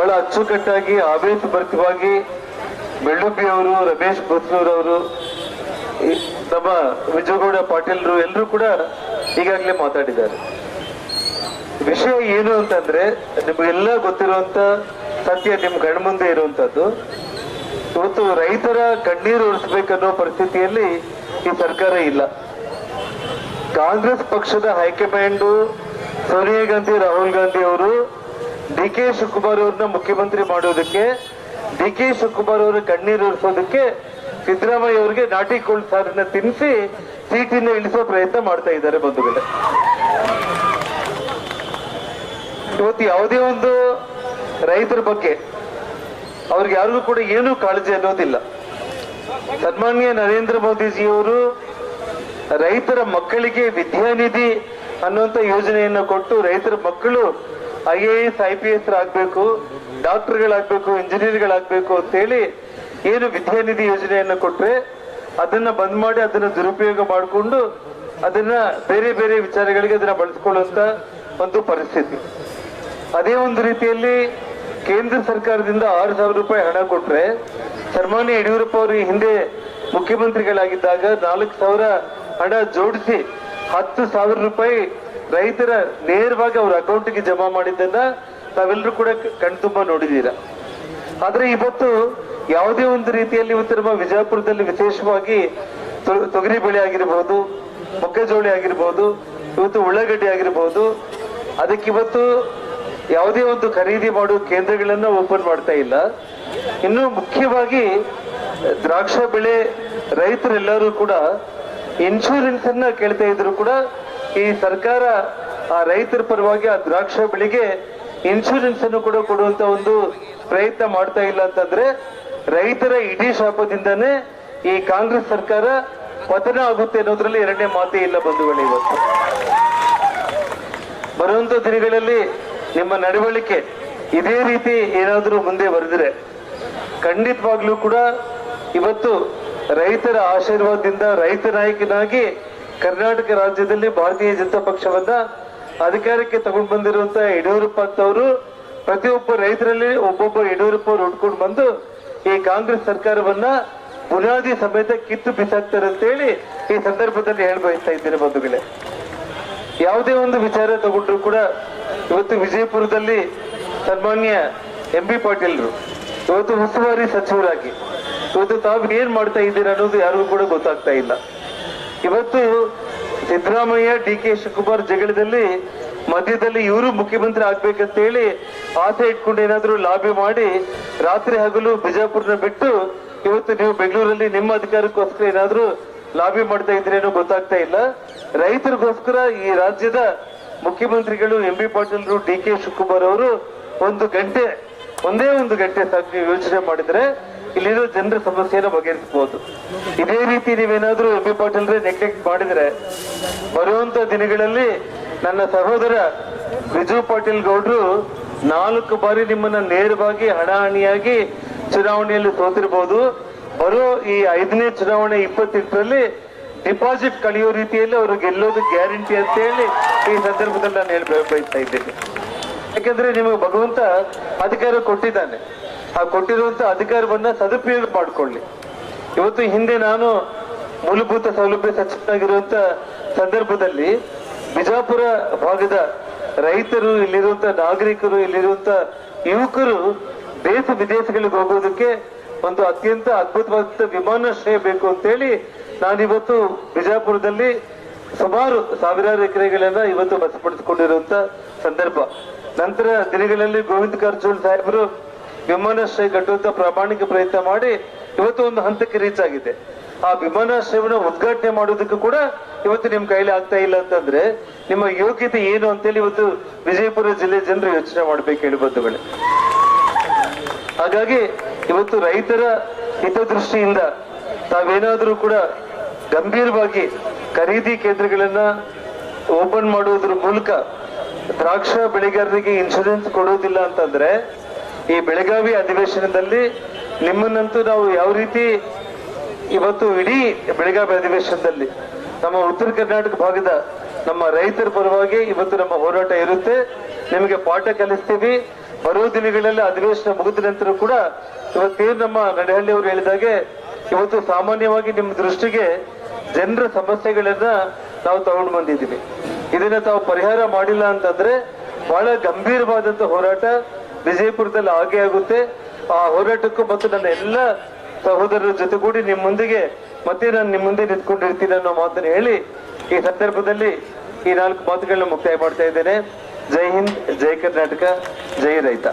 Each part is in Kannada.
ಬಹಳ ಅಚ್ಚುಕಟ್ಟಾಗಿ, ಆವೇಶಭರಿತವಾಗಿ ಬೆಳ್ಳುಬ್ಬಿ ಅವರು ರಮೇಶ್ ಅವರು ನಮ್ಮ ವಿಜಯಗೌಡ ಪಾಟೀಲ್ರು ಎಲ್ಲರೂ ಕೂಡ ಈಗಾಗಲೇ ಮಾತಾಡಿದ್ದಾರೆ. ವಿಷಯ ಏನು ಅಂತಂದ್ರೆ, ನಿಮಗೆಲ್ಲ ಗೊತ್ತಿರುವಂತ ಸತ್ಯ ನಿಮ್ ಕಣ್ಮುಂದೆ ಇರುವಂತದ್ದು. ಇವತ್ತು ರೈತರ ಕಣ್ಣೀರು ಉಳಿಸ್ಬೇಕನ್ನೋ ಪರಿಸ್ಥಿತಿಯಲ್ಲಿ ಈ ಸರ್ಕಾರ ಇಲ್ಲ. ಕಾಂಗ್ರೆಸ್ ಪಕ್ಷದ ಹೈಕಮಾಂಡ್ ಸೋನಿಯಾ ಗಾಂಧಿ, ರಾಹುಲ್ ಗಾಂಧಿ ಅವರು ಡಿ ಕೆ ಶಿವಕುಮಾರ್ ಅವ್ರನ್ನ ಮುಖ್ಯಮಂತ್ರಿ ಮಾಡೋದಕ್ಕೆ, ಡಿ ಕೆ ಶಿವಕುಮಾರ್ ಅವರ ಕಣ್ಣೀರು ಇರಿಸೋದಕ್ಕೆ ಸಿದ್ದರಾಮಯ್ಯ ಅವರಿಗೆ ನಾಟಿ ಕೋಳಿ ಸಾರನ್ನ ತಿನ್ನಿಸಿ ಸೀಟಿನ ಇಳಿಸೋ ಪ್ರಯತ್ನ ಮಾಡ್ತಾ ಇದ್ದಾರೆ ಬಂಧುಗಳೇ. ಇವತ್ತು ಯಾವುದೇ ಒಂದು ರೈತರ ಬಗ್ಗೆ ಅವ್ರಿಗೆ ಯಾರಿಗೂ ಕೂಡ ಏನೂ ಕಾಳಜಿ ಅನ್ನೋದಿಲ್ಲ. ಸನ್ಮಾನ್ಯ ನರೇಂದ್ರ ಮೋದಿಜಿಯವರು ರೈತರ ಮಕ್ಕಳಿಗೆ ವಿದ್ಯಾನಿಧಿ ಅನ್ನುವಂಥ ಯೋಜನೆಯನ್ನು ಕೊಟ್ಟು ರೈತರ ಮಕ್ಕಳು I A S, I P S ಆಗ್ಬೇಕು, ಡಾಕ್ಟರ್ಗಳಾಗ್ಬೇಕು, ಇಂಜಿನಿಯರ್ಗಳಾಗ್ಬೇಕು ಅಂತೇಳಿ ಏನು ವಿದ್ಯಾನಿಧಿ ಯೋಜನೆಯನ್ನು ಕೊಟ್ರೆ ಅದನ್ನ ಬಂದ್ ಮಾಡಿ ಅದನ್ನ ದುರುಪಯೋಗ ಮಾಡಿಕೊಂಡು ಅದನ್ನ ಬೇರೆ ಬೇರೆ ವಿಚಾರಗಳಿಗೆ ಅದನ್ನ ಬಳಸ್ಕೊಳ್ಳುವಂತ ಒಂದು ಪರಿಸ್ಥಿತಿ. ಅದೇ ಒಂದು ರೀತಿಯಲ್ಲಿ ಕೇಂದ್ರ ಸರ್ಕಾರದಿಂದ ಆರು ಸಾವಿರ ರೂಪಾಯಿ ಹಣ ಕೊಟ್ರೆ ಸನ್ಮಾನ್ಯ ಯಡಿಯೂರಪ್ಪ ಅವರು ಹಿಂದೆ ಮುಖ್ಯಮಂತ್ರಿಗಳಾಗಿದ್ದಾಗ ನಾಲ್ಕು ಸಾವಿರ ಹಣ ಜೋಡಿಸಿ ಹತ್ತು ಸಾವಿರ ರೂಪಾಯಿ ರೈತರ ನೇರವಾಗಿ ಅವ್ರ ಅಕೌಂಟ್ಗೆ ಜಮಾ ಮಾಡಿದ್ದನ್ನ ತಾವೆಲ್ಲರೂ ಕೂಡ ಕಣ್ತುಂಬ ನೋಡಿದ್ದೀರಾ ಆದ್ರೆ ಇವತ್ತು ಯಾವುದೇ ಒಂದು ರೀತಿಯಲ್ಲಿ ಇವತ್ತು ನಮ್ಮ ವಿಜಯಪುರದಲ್ಲಿ ವಿಶೇಷವಾಗಿ ತೊಗರಿ ಬೆಳೆ ಆಗಿರ್ಬಹುದು ಮೊಕ್ಕಜೋಳಿ ಆಗಿರ್ಬೋದು, ಇವತ್ತು ಉಳ್ಳಾಗಡ್ಡಿ ಆಗಿರ್ಬೋದು, ಅದಕ್ಕೆ ಇವತ್ತು ಯಾವುದೇ ಒಂದು ಖರೀದಿ ಮಾಡುವ ಕೇಂದ್ರಗಳನ್ನ ಓಪನ್ ಮಾಡ್ತಾ ಇಲ್ಲ. ಇನ್ನು ಮುಖ್ಯವಾಗಿ ದ್ರಾಕ್ಷ ಬೆಳೆ ರೈತರೆಲ್ಲರೂ ಕೂಡ ಇನ್ಶೂರೆನ್ಸ್ ಅನ್ನ ಕೇಳ್ತಾ ಇದ್ರು ಕೂಡ ಈ ಸರ್ಕಾರ ಆ ರೈತರ ಪರವಾಗಿ ಆ ದ್ರಾಕ್ಷ ಬೆಳೆಗೆ ಇನ್ಶೂರೆನ್ಸ್ ಅನ್ನು ಕೂಡ ಕೊಡುವಂತ ಒಂದು ಪ್ರಯತ್ನ ಮಾಡ್ತಾ ಇಲ್ಲ ಅಂತಂದ್ರೆ ರೈತರ ಇಡೀ ಶಾಪದಿಂದನೇ ಈ ಕಾಂಗ್ರೆಸ್ ಸರ್ಕಾರ ಪತನ ಆಗುತ್ತೆ ಅನ್ನೋದ್ರಲ್ಲಿ ಎರಡನೇ ಮಾತೇ ಇಲ್ಲ ಬಂಧುಗಳು ಇವತ್ತು. ಬರುವಂತ ದಿನಗಳಲ್ಲಿ ನಿಮ್ಮ ನಡವಳಿಕೆ ಇದೇ ರೀತಿ ಏನಾದರೂ ಮುಂದೆ ಬರೆದ್ರೆ ಖಂಡಿತವಾಗ್ಲೂ ಕೂಡ ಇವತ್ತು ರೈತರ ಆಶೀರ್ವಾದದಿಂದ ರೈತ ನಾಯಕನಾಗಿ ಕರ್ನಾಟಕ ರಾಜ್ಯದಲ್ಲಿ ಭಾರತೀಯ ಜನತಾ ಪಕ್ಷವನ್ನ ಅಧಿಕಾರಕ್ಕೆ ತಗೊಂಡು ಬಂದಿರುವಂತ ಯಡಿಯೂರಪ್ಪ ಅಂತವರು ಪ್ರತಿಯೊಬ್ಬ ರೈತರಲ್ಲಿ ಒಬ್ಬೊಬ್ಬ ಯಡಿಯೂರಪ್ಪ ಅವರು ಬಂದು ಈ ಕಾಂಗ್ರೆಸ್ ಸರ್ಕಾರವನ್ನ ಬುನಾದಿ ಸಮೇತ ಕಿತ್ತು ಬಿಸಾಕ್ತಾರೆ ಅಂತೇಳಿ ಈ ಸಂದರ್ಭದಲ್ಲಿ ಹೇಳ್ಬಯಸ್ತಾ ಇದ್ದೇನೆ ಬಂಧುಗಳೇ. ಯಾವುದೇ ಒಂದು ವಿಚಾರ ತಗೊಂಡ್ರು ಕೂಡ ಇವತ್ತು ವಿಜಯಪುರದಲ್ಲಿ ಸನ್ಮಾನ್ಯ ಎಂ ಬಿ ಪಾಟೀಲ್ರು ಇವತ್ತು ಉಸ್ತುವಾರಿ ಸಚಿವರಾಗಿ, ಇವತ್ತು ತಾವು ಏನ್ ಮಾಡ್ತಾ ಇದ್ದೀರಾ ಅನ್ನೋದು ಯಾರಿಗೂ ಕೂಡ ಗೊತ್ತಾಗ್ತಾ ಇಲ್ಲ. ಇವತ್ತು ಸಿದ್ದರಾಮಯ್ಯ, ಡಿ ಕೆ ಶಿವಕುಮಾರ್ ಜಗಳದಲ್ಲಿ ಮಧ್ಯದಲ್ಲಿ ಇವರು ಮುಖ್ಯಮಂತ್ರಿ ಆಗ್ಬೇಕಂತ ಹೇಳಿ ಆಸೆ ಇಟ್ಕೊಂಡು ಏನಾದ್ರು ಲಾಬಿ ಮಾಡಿ ರಾತ್ರಿ ಹಗಲು ಬಿಜಾಪುರನ ಬಿಟ್ಟು ಇವತ್ತು ನೀವು ಬೆಂಗಳೂರಲ್ಲಿ ನಿಮ್ಮ ಅಧಿಕಾರಕ್ಕೋಸ್ಕರ ಏನಾದ್ರು ಲಾಬಿ ಮಾಡ್ತಾ ಇದ್ರೇನು ಗೊತ್ತಾಗ್ತಾ ಇಲ್ಲ. ರೈತರಿಗೋಸ್ಕರ ಈ ರಾಜ್ಯದ ಮುಖ್ಯಮಂತ್ರಿಗಳು, ಎಂ ಬಿ ಪಾಟೀಲ್ರು, ಡಿ ಕೆ ಶಿವಕುಮಾರ್ ಅವರು ಒಂದು ಗಂಟೆ, ಒಂದೇ ಒಂದು ಗಂಟೆ ಸಾಕು ಯೋಚನೆ ಮಾಡಿದ್ರೆ ಇಲ್ಲಿರೋ ಜನರ ಸಮಸ್ಯೆಯನ್ನು ಬಗೆಹರಿಸಬಹುದು ಇದೇ ರೀತಿ ನೀವೇನಾದ್ರೂ ಎಂ ಬಿ ಪಾಟೀಲ್ ನೆಗ್ಲೆಕ್ಟ್ ಮಾಡಿದ್ರೆ, ಬರುವಂತ ದಿನಗಳಲ್ಲಿ ನನ್ನ ಸಹೋದರ ವಿಜು ಪಾಟೀಲ್ ಗೌಡ್ರು ನಾಲ್ಕು ಬಾರಿ ನಿಮ್ಮನ್ನ ನೇರವಾಗಿ ಹಣಾಹಣಿಯಾಗಿ ಚುನಾವಣೆಯಲ್ಲಿ ಸೋತಿರ್ಬೋದು. ಬರೋ ಈ ಐದನೇ ಚುನಾವಣೆ ಇಪ್ಪತ್ತೆಂಟರಲ್ಲಿ ಡಿಪಾಸಿಟ್ ಕಳೆಯೋ ರೀತಿಯಲ್ಲಿ ಅವರು ಗೆಲ್ಲೋದು ಗ್ಯಾರಂಟಿ ಅಂತ ಹೇಳಿ ಈ ಸಂದರ್ಭದಲ್ಲಿ ನಾನು ಹೇಳಿ ಬಯಸ್ತಾ ಇದ್ದೇನೆ. ಯಾಕೆಂದ್ರೆ ನಿಮಗೆ ಭಗವಂತ ಅಧಿಕಾರ ಕೊಟ್ಟಿದ್ದಾನೆ. ಆ ಕೊಟ್ಟಿರುವಂತ ಅಧಿಕಾರವನ್ನ ಸದುಪಯೋಗ ಮಾಡಿಕೊಳ್ಳಿ. ಇವತ್ತು ಹಿಂದೆ ನಾನು ಮೂಲಭೂತ ಸೌಲಭ್ಯ ಸಚಿವನಾಗಿರುವಂತ ಸಂದರ್ಭದಲ್ಲಿ ಬಿಜಾಪುರ ಭಾಗದ ರೈತರು ಇಲ್ಲಿರುವಂತ ನಾಗರಿಕರು ಇಲ್ಲಿರುವಂತ ಯುವಕರು ದೇಶ ವಿದೇಶಗಳಿಗೆ ಹೋಗೋದಕ್ಕೆ ಒಂದು ಅತ್ಯಂತ ಅದ್ಭುತವಾದ ವಿಮಾನಾಶ್ರಯ ಬೇಕು ಅಂತೇಳಿ ನಾನಿವತ್ತು ಬಿಜಾಪುರದಲ್ಲಿ ಸುಮಾರು ಸಾವಿರಾರು ಎಕರೆಗಳನ್ನ ಇವತ್ತು ಬಸಪಡಿಸಿಕೊಂಡಿರುವಂತ ಸಂದರ್ಭ. ನಂತರ ದಿನಗಳಲ್ಲಿ ಗೋವಿಂದ ಕಾರಜೋಳ ಸಾಹೇಬರು ವಿಮಾನಾಶ್ರಯ ಕಟ್ಟುವಂತ ಪ್ರಾಮಾಣಿಕ ಪ್ರಯತ್ನ ಮಾಡಿ ಇವತ್ತು ಒಂದು ಹಂತಕ್ಕೆ ರೀಚ್ ಆಗಿದೆ. ಆ ವಿಮಾನಾಶ್ರಯವನ್ನು ಉದ್ಘಾಟನೆ ಮಾಡೋದಕ್ಕೂ ಕೂಡ ಇವತ್ತು ನಿಮ್ ಕೈಲಿ ಆಗ್ತಾ ಇಲ್ಲ ಅಂತಂದ್ರೆ ನಿಮ್ಮ ಯೋಗ್ಯತೆ ಏನು ಅಂತೇಳಿ ಇವತ್ತು ವಿಜಯಪುರ ಜಿಲ್ಲೆ ಜನರು ಯೋಚನೆ ಮಾಡ್ಬೇಕು ಹೇಳಿ ಬಂಧುಗಳೇ. ಹಾಗಾಗಿ ಇವತ್ತು ರೈತರ ಹಿತದೃಷ್ಟಿಯಿಂದ ತಾವೇನಾದ್ರೂ ಕೂಡ ಗಂಭೀರವಾಗಿ ಖರೀದಿ ಕೇಂದ್ರಗಳನ್ನ ಓಪನ್ ಮಾಡುವುದ್ರ ಮೂಲಕ ದ್ರಾಕ್ಷ ಬೆಳೆಗಾರರಿಗೆ ಇನ್ಶೂರೆನ್ಸ್ ಕೊಡೋದಿಲ್ಲ ಅಂತಂದ್ರೆ ಈ ಬೆಳಗಾವಿ ಅಧಿವೇಶನದಲ್ಲಿ ನಿಮ್ಮನ್ನಂತೂ ನಾವು ಯಾವ ರೀತಿ ಇವತ್ತು ಇಡೀ ಬೆಳಗಾವಿ ಅಧಿವೇಶನದಲ್ಲಿ ನಮ್ಮ ಉತ್ತರ ಕರ್ನಾಟಕ ಭಾಗದ ನಮ್ಮ ರೈತರ ಪರವಾಗಿ ಇವತ್ತು ನಮ್ಮ ಹೋರಾಟ ಇರುತ್ತೆ. ನಿಮಗೆ ಪಾಠ ಕಲಿಸ್ತೀವಿ. ಬರುವ ದಿನಗಳಲ್ಲಿ ಅಧಿವೇಶನ ಮುಗಿದ ನಂತರ ಕೂಡ ಇವತ್ತೇನು ನಮ್ಮ ನಡಹಳ್ಳಿ ಅವರು ಹೇಳಿದಾಗೆ, ಇವತ್ತು ಸಾಮಾನ್ಯವಾಗಿ ನಿಮ್ಮ ದೃಷ್ಟಿಗೆ ಜನರ ಸಮಸ್ಯೆಗಳನ್ನ ನಾವು ತಗೊಂಡು ಬಂದಿದ್ದೀವಿ. ಇದನ್ನ ತಾವು ಪರಿಹಾರ ಮಾಡಿಲ್ಲ ಅಂತಂದ್ರೆ ಬಹಳ ಗಂಭೀರವಾದಂತ ಹೋರಾಟ. ವಿಜಯಪುರದಲ್ಲಿ ಆಗೇ ಆಗುತ್ತೆ. ಆ ಹೋರಾಟಕ್ಕೂ ಮತ್ತು ನನ್ನ ಎಲ್ಲ ಸಹೋದರರ ಜೊತೆಗೂಡಿ ನಿಮ್ಮ ಮುಂದಿಗೆ ಮತ್ತೆ ನಾನು ನಿಮ್ಮ ಮುಂದೆ ನಿಂತ್ಕೊಂಡಿರ್ತೀನಿ ಅನ್ನೋ ಮಾತನ್ನು ಹೇಳಿ ಈ ಸಂದರ್ಭದಲ್ಲಿ ಈ ನಾಲ್ಕು ಮಾತುಗಳನ್ನ ಮುಕ್ತಾಯ ಮಾಡ್ತಾ ಇದ್ದೇನೆ. ಜೈ ಹಿಂದ್, ಜೈ ಕರ್ನಾಟಕ, ಜೈ ರೈತ.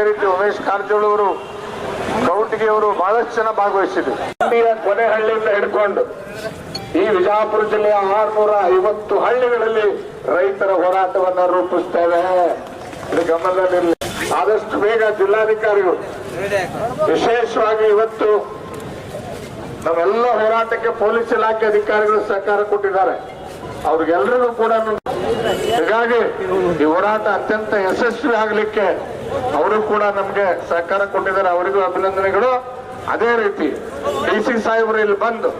ಅದೇ ರೀತಿ ಉಮೇಶ್ ಕಾರಜೋಳ ಅವರು ಕೌಟಿಗೆ ಅವರು ಬಹಳಷ್ಟು ಜನ ಭಾಗವಹಿಸಿದ್ರು. ಕೊನೆಹಳ್ಳಿಯಿಂದ ಕೊನೆ ಹಳ್ಳಿಯಿಂದ ಹಿಡ್ಕೊಂಡು ಈ ವಿಜಾಪುರ ಜಿಲ್ಲೆಯ ಆರ್ನೂರ ಐವತ್ತು ಹಳ್ಳಿಗಳಲ್ಲಿ ರೈತರ ಹೋರಾಟವನ್ನ ರೂಪಿಸ್ತೇವೆ. ಗಮನದಲ್ಲಿರಲಿ ಆದಷ್ಟು ಬೇಗ ಜಿಲ್ಲಾಧಿಕಾರಿಗಳು ವಿಶೇಷವಾಗಿ ಇವತ್ತು ನಮ್ಮೆಲ್ಲ ಹೋರಾಟಕ್ಕೆ ಪೊಲೀಸ್ ಇಲಾಖೆ ಅಧಿಕಾರಿಗಳು ಸಹಕಾರ ಕೊಟ್ಟಿದ್ದಾರೆ. ಅವ್ರಿಗೆಲ್ಲರಿಗೂ ಕೂಡ ಹೀಗಾಗಿ ಈ ಹೋರಾಟ ಅತ್ಯಂತ ಯಶಸ್ವಿ ಆಗಲಿಕ್ಕೆ ಅವರು ಕೂಡ ನಮ್ಗೆ ಸಹಕಾರ ಕೊಟ್ಟಿದ್ದಾರೆ ಅವರಿಗೂ ಅಭಿನಂದನೆಗಳು. ಅದೇ ರೀತಿ ಡಿ ಸಿ ಸಾಹೇಬರು ಇಲ್ಲಿ ಬಂದು